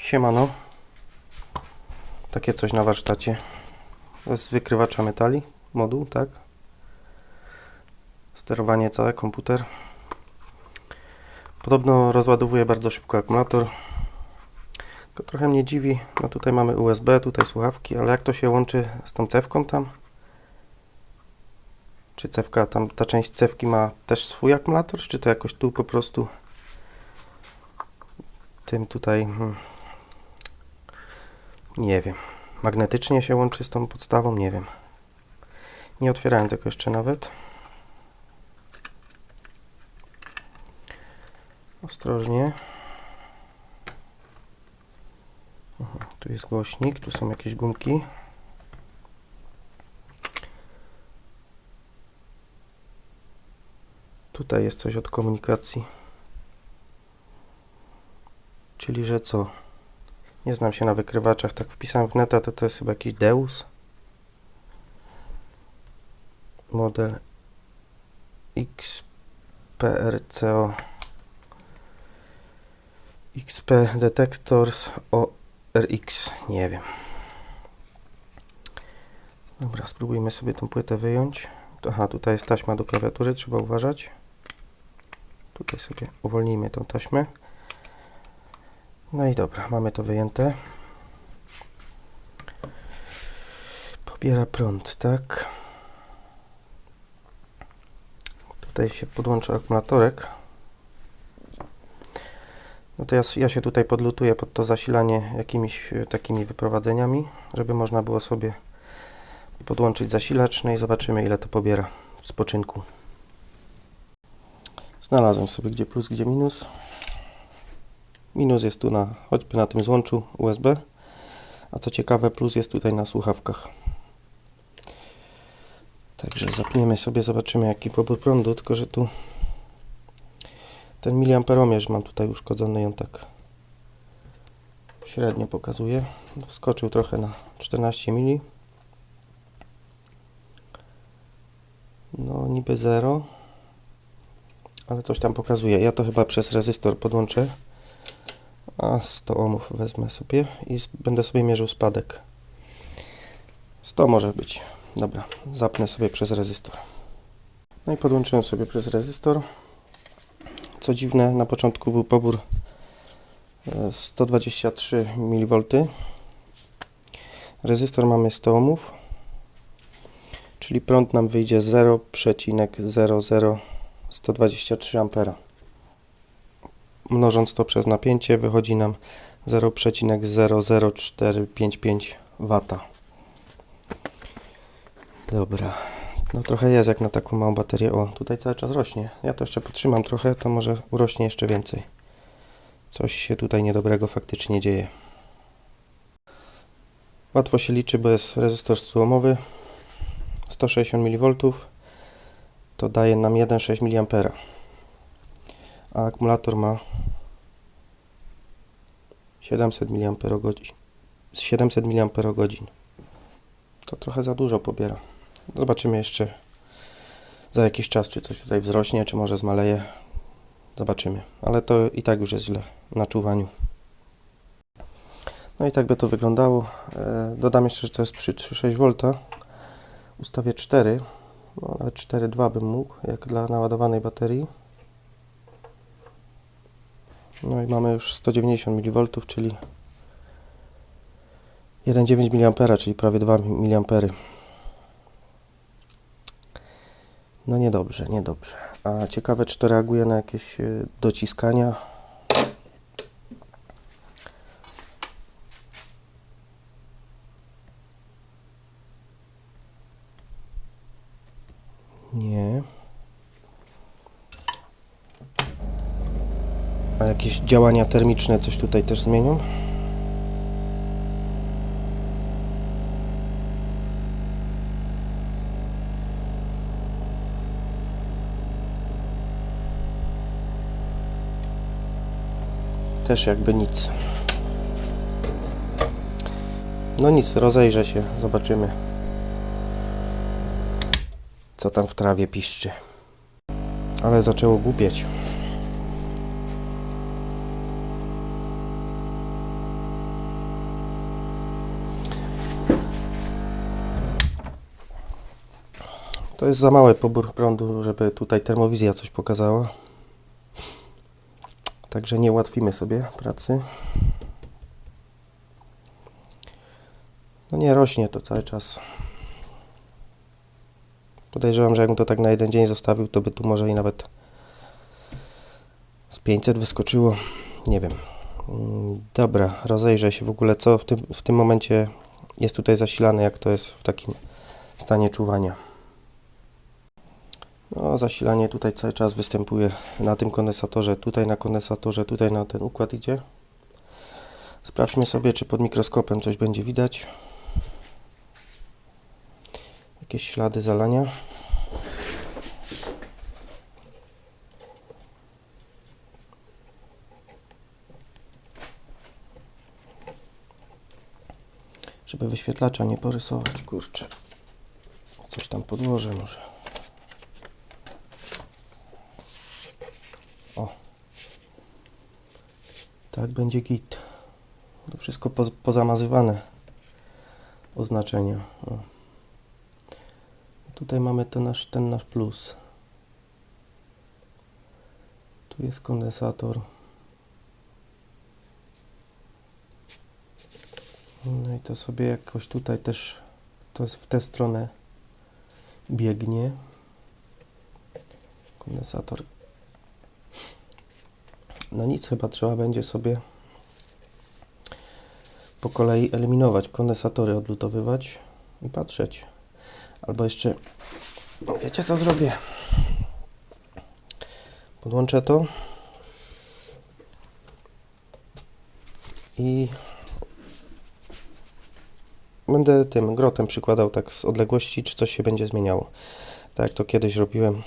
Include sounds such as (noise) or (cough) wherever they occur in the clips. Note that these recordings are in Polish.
Siemano. Takie coś na warsztacie. To z wykrywacza metali, moduł, tak? Sterowanie całe, komputer. Podobno rozładowuje bardzo szybko akumulator. Tylko trochę mnie dziwi, no tutaj mamy USB, tutaj słuchawki, ale jak to się łączy z tą cewką tam? Czy cewka, tam ta część cewki ma też swój akumulator, czy to jakoś tu po prostu tym tutaj hmm, nie wiem. Magnetycznie się łączy z tą podstawą, nie wiem. Nie otwierałem tego jeszcze nawet. Ostrożnie. Aha, tu jest głośnik, tu są jakieś gumki. Tutaj jest coś od komunikacji. Czyli, że co? Nie znam się na wykrywaczach, tak wpisałem w neta, to to jest chyba jakiś Deus. Model XPRCO XP Detectors ORX, nie wiem. Dobra, spróbujmy sobie tą płytę wyjąć. Aha, tutaj jest taśma do klawiatury, trzeba uważać. Tutaj sobie uwolnijmy tą taśmę. No i dobra, mamy to wyjęte. Pobiera prąd, tak. Tutaj się podłącza akumulatorek. No to ja, ja się tutaj podlutuję pod to zasilanie jakimiś e, takimi wyprowadzeniami, żeby można było sobie podłączyć zasilacz, no i zobaczymy ile to pobiera w spoczynku. Znalazłem sobie gdzie plus, gdzie minus. Minus jest tu na, choćby na tym złączu USB, a co ciekawe plus jest tutaj na słuchawkach. Także zapniemy sobie, zobaczymy jaki pobór prądu, tylko że tu ten miliamperomierz mam tutaj uszkodzony, ją tak średnio pokazuje. Wskoczył trochę na 14 mili. No niby 0, ale coś tam pokazuje. Ja to chyba przez rezystor podłączę. A 100 ohmów wezmę sobie i będę sobie mierzył spadek. 100 może być. Dobra, zapnę sobie przez rezystor. No i podłączyłem sobie przez rezystor. Co dziwne, na początku był pobór e, 123 mV. Rezystor mamy 100 ohmów, czyli prąd nam wyjdzie 0,00123 A. Mnożąc to przez napięcie wychodzi nam 0,00455 W. Dobra. No trochę jest jak na taką małą baterię. O, tutaj cały czas rośnie. Ja to jeszcze podtrzymam trochę, to może urośnie jeszcze więcej. Coś się tutaj niedobrego faktycznie dzieje. Łatwo się liczy, bo jest rezystor 100 ohmowy. 160 mV to daje nam 1,6 mA. A akumulator ma 700 mAh. 700 mAh. To trochę za dużo pobiera. Zobaczymy jeszcze za jakiś czas, czy coś tutaj wzrośnie, czy może zmaleje. Zobaczymy. Ale to i tak już jest źle na czuwaniu. No i tak by to wyglądało. E, Dodam jeszcze, że to jest przy 3,6 V. Ustawię 4. No, nawet 4,2 bym mógł, jak dla naładowanej baterii. No i mamy już 190 mV, czyli 1,9 mA, czyli prawie 2 mA. No niedobrze, niedobrze. A ciekawe, czy to reaguje na jakieś y, dociskania. Nie. A jakieś działania termiczne coś tutaj też zmienią? Też jakby nic. No nic, rozejrzę się, zobaczymy. Co tam w trawie piszczy. Ale zaczęło głupieć. Jest za mały pobór prądu, żeby tutaj termowizja coś pokazała. Także nie ułatwimy sobie pracy. No nie rośnie to cały czas. Podejrzewam, że jakbym to tak na jeden dzień zostawił, to by tu może i nawet z 500 wyskoczyło. Nie wiem. Mm, Dobra, rozejrzę się w ogóle, co w tym, w tym momencie jest tutaj zasilane, jak to jest w takim stanie czuwania. No, zasilanie tutaj cały czas występuje na tym kondensatorze, tutaj na kondensatorze, tutaj na ten układ idzie. Sprawdźmy sobie, czy pod mikroskopem coś będzie widać. Jakieś ślady zalania. Żeby wyświetlacza nie porysować, kurczę. Coś tam podłożę może. Tak będzie git. To wszystko poz pozamazywane. Oznaczenia. O. Tutaj mamy ten nasz, ten nasz plus. Tu jest kondensator. No i to sobie jakoś tutaj też to jest w tę stronę biegnie. Kondensator. No nic, chyba trzeba będzie sobie po kolei eliminować kondensatory, odlutowywać i patrzeć. Albo jeszcze, no wiecie co zrobię? Podłączę to i będę tym grotem przykładał tak z odległości, czy coś się będzie zmieniało. Tak jak to kiedyś robiłem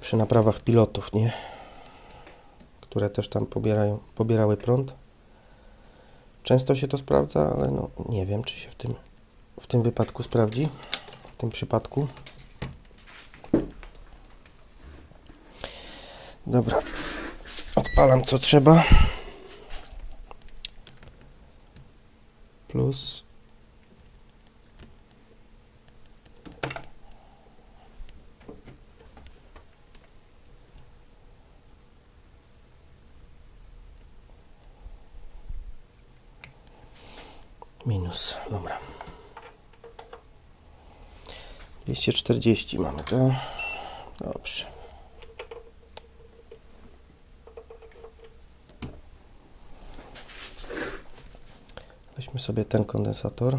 przy naprawach pilotów, nie? Które też tam pobierają, pobierały prąd. Często się to sprawdza, ale no nie wiem, czy się w tym, w tym wypadku sprawdzi. W tym przypadku. Dobra. Odpalam co trzeba. Plus. Minus, dobra. 240 mamy to. Dobrze. Weźmy sobie ten kondensator.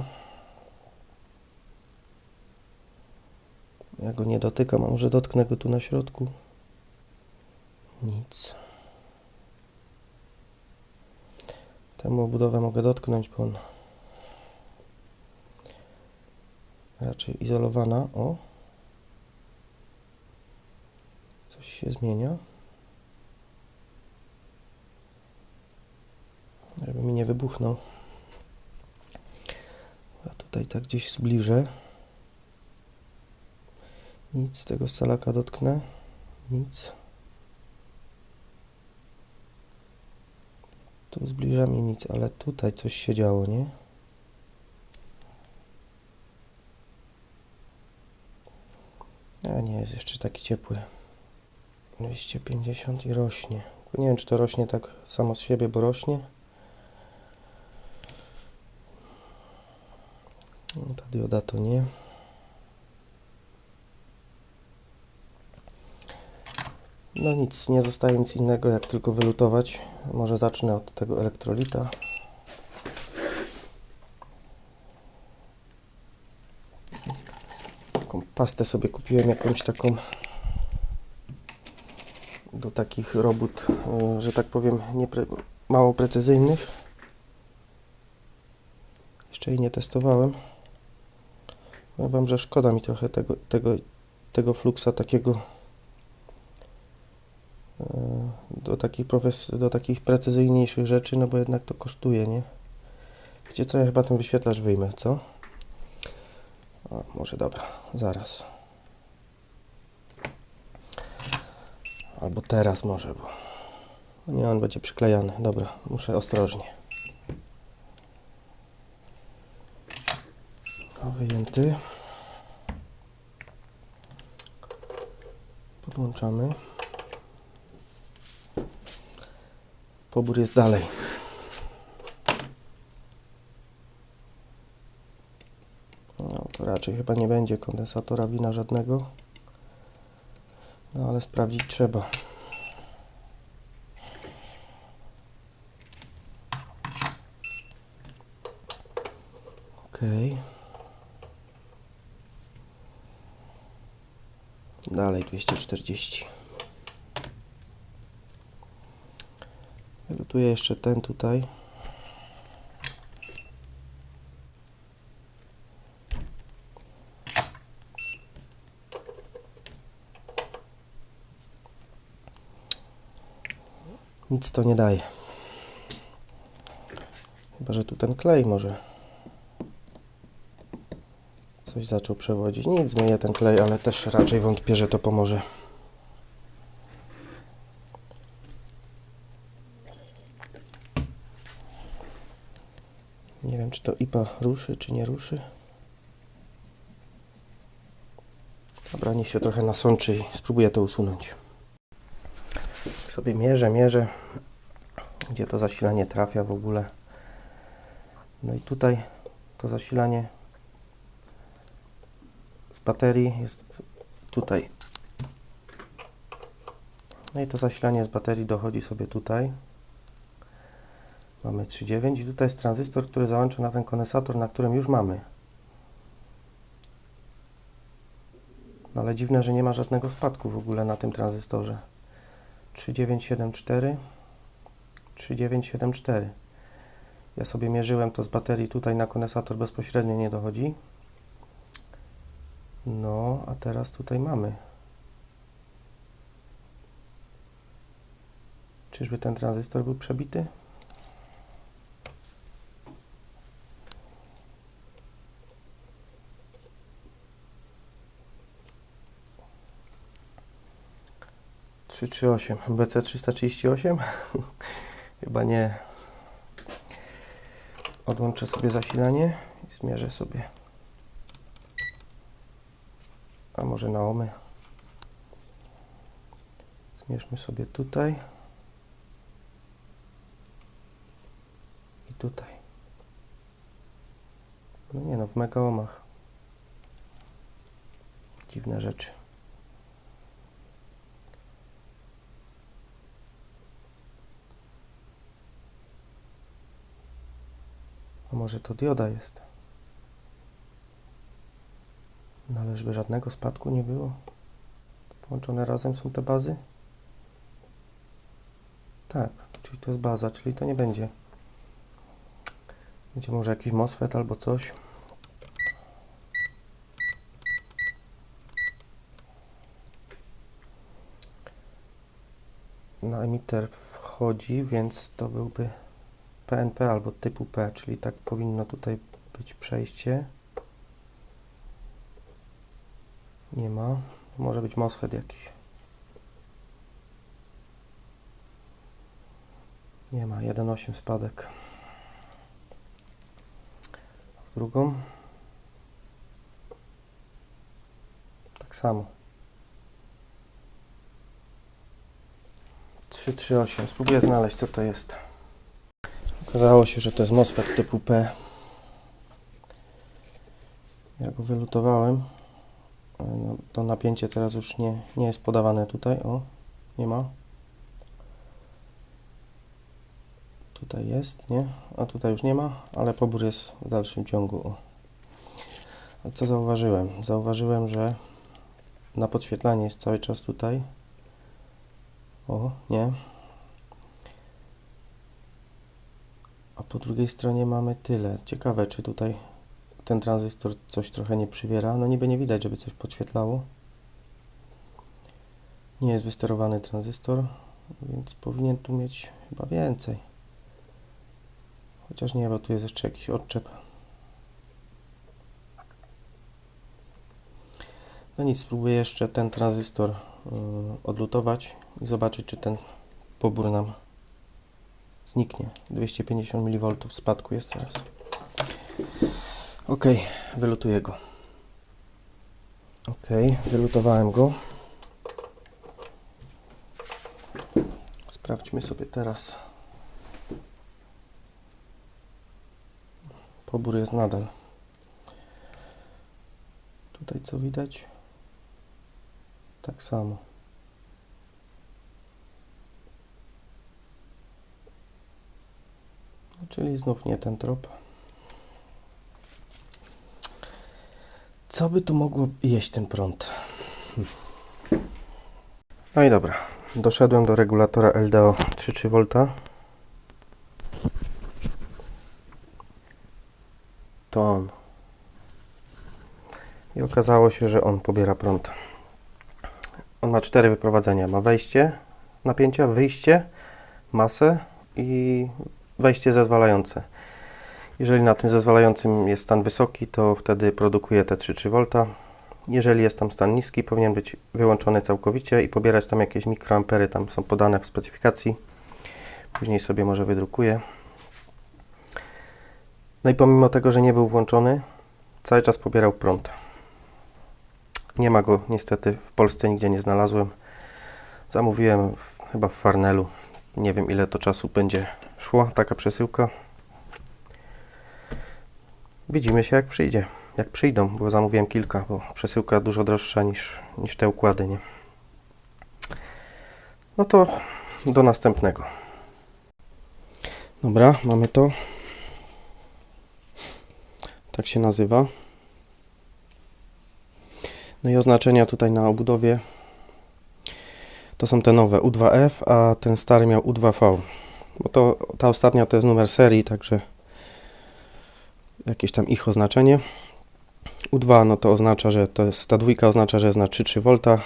Ja go nie dotykam, a może dotknę go tu na środku. Nic. Temu obudowę mogę dotknąć, bo on raczej izolowana. O! Coś się zmienia. Żeby mi nie wybuchnął. A tutaj tak gdzieś zbliżę. Nic z tego scalaka dotknę. Nic. Tu zbliżam i nic, ale tutaj coś się działo, nie? A nie, jest jeszcze taki ciepły. 250 i rośnie. Nie wiem, czy to rośnie tak samo z siebie, bo rośnie. No, ta dioda to nie. No nic, nie zostaje nic innego jak tylko wylutować. Może zacznę od tego elektrolita. Taką pastę sobie kupiłem jakąś taką do takich robót, y, że tak powiem, niepre, mało precyzyjnych. Jeszcze jej nie testowałem. Powiem Wam, że szkoda mi trochę tego, tego, tego fluksa takiego e, do takich, profes- do takich precyzyjniejszych rzeczy, no bo jednak to kosztuje, nie? Wiecie co, ja chyba ten wyświetlacz wyjmę, co? O, może dobra, zaraz. Albo teraz może, bo nie, on będzie przyklejany. Dobra, muszę ostrożnie. O, wyjęty. Podłączamy. Pobór jest dalej. Raczej chyba nie będzie kondensatora wina żadnego. No ale sprawdzić trzeba. Okej. Dalej 240. Lutuję jeszcze ten tutaj. Nic to nie daje. Chyba, że tu ten klej może coś zaczął przewodzić. Nic, zmienię ten klej, ale też raczej wątpię, że to pomoże. Nie wiem, czy to IPA ruszy, czy nie ruszy. Dobra, niech się trochę nasączy i spróbuję to usunąć. Sobie mierzę, mierzę, gdzie to zasilanie trafia w ogóle. No i tutaj to zasilanie z baterii jest tutaj. No i to zasilanie z baterii dochodzi sobie tutaj. Mamy 3,9 i tutaj jest tranzystor, który załącza na ten kondensator, na którym już mamy. No ale dziwne, że nie ma żadnego spadku w ogóle na tym tranzystorze. 3974 3974 Ja sobie mierzyłem to z baterii tutaj na kondensator bezpośrednio nie dochodzi. No, a teraz tutaj mamy. Czyżby ten tranzystor był przebity? Trzy trzy osiem BC 338? (laughs) Chyba nie. Odłączę sobie zasilanie i zmierzę sobie. A może na omy. Zmierzmy sobie tutaj. I tutaj. No nie no, w mega omach. Dziwne rzeczy. A może to dioda jest? No ale żeby żadnego spadku nie było. Połączone razem są te bazy? Tak, czyli to jest baza, czyli to nie będzie. Będzie może jakiś MOSFET albo coś. Na emitter wchodzi, więc to byłby PNP albo typu P, czyli tak powinno tutaj być przejście. Nie ma. Może być MOSFET jakiś. Nie ma. 1,8 spadek. W drugą. Tak samo. 338. Spróbuję znaleźć co to jest. Okazało się, że to jest MOSFET typu P. Ja go wylutowałem. No, to napięcie teraz już nie, nie jest podawane tutaj. O, nie ma. Tutaj jest, nie? A tutaj już nie ma, ale pobór jest w dalszym ciągu. O. A co zauważyłem? Zauważyłem, że na podświetlanie jest cały czas tutaj. O, nie. A po drugiej stronie mamy tyle. Ciekawe, czy tutaj ten tranzystor coś trochę nie przywiera. No niby nie widać, żeby coś podświetlało. Nie jest wysterowany tranzystor, więc powinien tu mieć chyba więcej. Chociaż nie, bo tu jest jeszcze jakiś odczep. No nic, spróbuję jeszcze ten tranzystor y, odlutować i zobaczyć, czy ten pobór nam zniknie. 250 mV spadku jest teraz. Ok, wylutuję go. Ok, wylutowałem go. Sprawdźmy sobie teraz. Pobór jest nadal. Tutaj co widać? Tak samo. Czyli znów nie ten trop. Co by tu mogło jeść ten prąd? Hmm. No i dobra. Doszedłem do regulatora LDO 3,3 V. To on. I okazało się, że on pobiera prąd. On ma cztery wyprowadzenia. Ma wejście napięcia, wyjście, masę i wejście zezwalające. Jeżeli na tym zezwalającym jest stan wysoki, to wtedy produkuje te 3,3 V. Jeżeli jest tam stan niski, powinien być wyłączony całkowicie i pobierać tam jakieś mikroampery, tam są podane w specyfikacji. Później sobie może wydrukuję. No i pomimo tego, że nie był włączony, cały czas pobierał prąd. Nie ma go niestety w Polsce nigdzie nie znalazłem. Zamówiłem w, chyba w Farnelu. Nie wiem ile to czasu będzie szło taka przesyłka. Widzimy się jak przyjdzie. Jak przyjdą, bo zamówiłem kilka, bo przesyłka dużo droższa niż, niż te układy, nie? No to do następnego. Dobra, mamy to. Tak się nazywa. No i oznaczenia tutaj na obudowie to są te nowe U2F, a ten stary miał U2V. Bo to ta ostatnia to jest numer serii, także jakieś tam ich oznaczenie. U2 no to oznacza, że to jest ta dwójka oznacza, że jest na 3,3 V.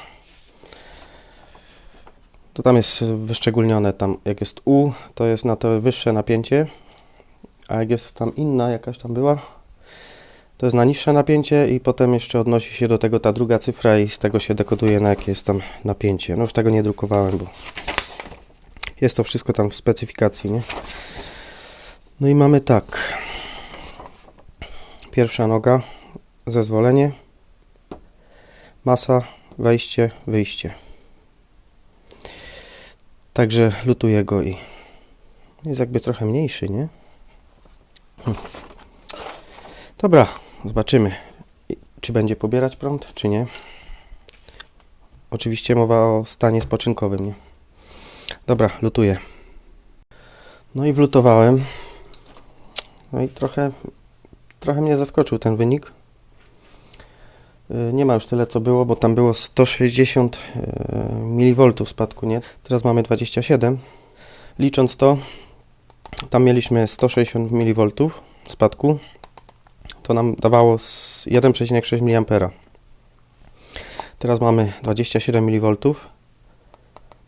To tam jest wyszczególnione tam jak jest U, to jest na to wyższe napięcie, a jak jest tam inna jakaś tam była, to jest na niższe napięcie i potem jeszcze odnosi się do tego ta druga cyfra i z tego się dekoduje na jakie jest tam napięcie. No już tego nie drukowałem, bo jest to wszystko tam w specyfikacji, nie? No i mamy tak. Pierwsza noga, zezwolenie, masa, wejście, wyjście. Także lutuję go i jest jakby trochę mniejszy, nie? Hm. Dobra, zobaczymy, czy będzie pobierać prąd, czy nie. Oczywiście mowa o stanie spoczynkowym, nie? Dobra, lutuję. No i wlutowałem. No i trochę, trochę mnie zaskoczył ten wynik. Y, Nie ma już tyle co było, bo tam było 160 mV spadku, nie? Teraz mamy 27. Licząc to, tam mieliśmy 160 mV spadku. To nam dawało z 1,6 mA. Teraz mamy 27 mV,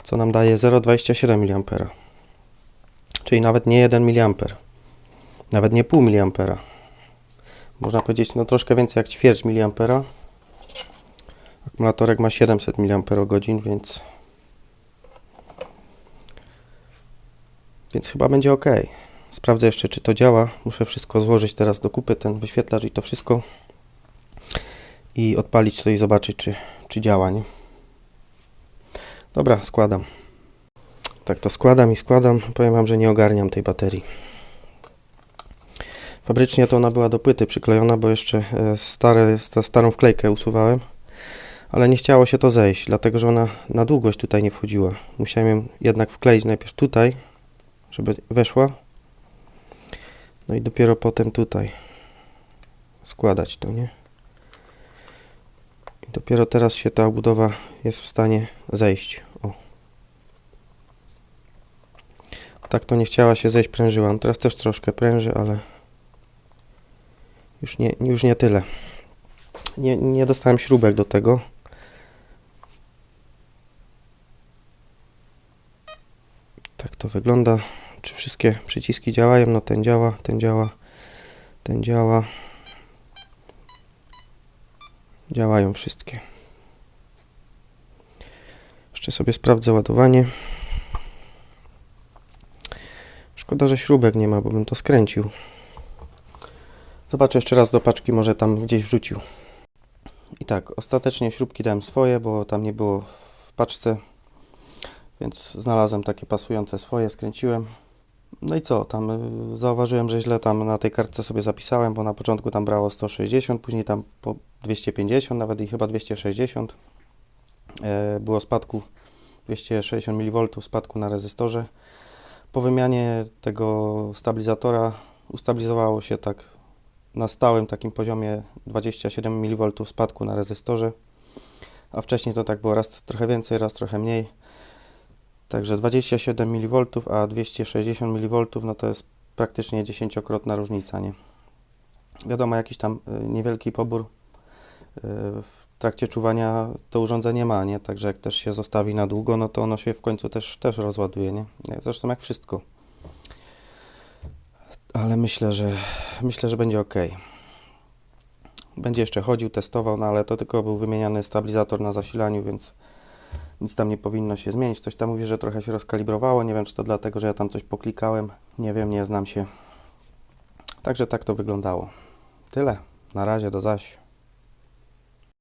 co nam daje 0,27 mA. Czyli nawet nie 1 mA. Nawet nie pół mA. Można powiedzieć, no troszkę więcej jak ćwierć mA. Akumulatorek ma 700 mAh, więc więc chyba będzie ok. Sprawdzę jeszcze, czy to działa. Muszę wszystko złożyć teraz do kupy, ten wyświetlacz i to wszystko i odpalić to i zobaczyć, czy, czy działa, nie? Dobra, składam. Tak to składam i składam. Powiem Wam, że nie ogarniam tej baterii. Fabrycznie to ona była do płyty przyklejona, bo jeszcze e, stare, sta- starą wklejkę usuwałem ale nie chciało się to zejść, dlatego że ona na długość tutaj nie wchodziła. Musiałem ją jednak wkleić najpierw tutaj, żeby weszła. No i dopiero potem tutaj składać to, nie? Dopiero teraz się ta obudowa jest w stanie zejść. O. Tak to nie chciała się zejść, prężyła. No teraz też troszkę pręży, ale już nie, już nie tyle. Nie, nie dostałem śrubek do tego. Tak to wygląda. Czy wszystkie przyciski działają? No ten działa, ten działa, ten działa. Działają wszystkie. Jeszcze sobie sprawdzę ładowanie. Szkoda, że śrubek nie ma, bo bym to skręcił. Zobaczę jeszcze raz do paczki, może tam gdzieś wrzucił. I tak, ostatecznie śrubki dałem swoje, bo tam nie było w paczce Więc znalazłem takie pasujące swoje, skręciłem. No i co, tam y, zauważyłem, że źle tam na tej kartce sobie zapisałem, bo na początku tam brało 160, później tam po 250 nawet i chyba 260. E, było spadku 260 mV spadku na rezystorze. Po wymianie tego stabilizatora ustabilizowało się tak na stałym takim poziomie 27 mV spadku na rezystorze, a wcześniej to tak było raz trochę więcej, raz trochę mniej. Także 27 mV, a 260 mV, no to jest praktycznie dziesięciokrotna różnica, nie? Wiadomo, jakiś tam y, niewielki pobór y, w trakcie czuwania to urządzenie ma, nie? Także jak też się zostawi na długo, no to ono się w końcu też, też rozładuje, nie? Zresztą jak wszystko. Ale myślę, że myślę, że będzie ok. Będzie jeszcze chodził, testował, no ale to tylko był wymieniany stabilizator na zasilaniu, więc nic tam nie powinno się zmienić. Coś tam mówi, że trochę się rozkalibrowało. Nie wiem, czy to dlatego, że ja tam coś poklikałem. Nie wiem, nie znam się. Także tak to wyglądało. Tyle. Na razie, do zaś.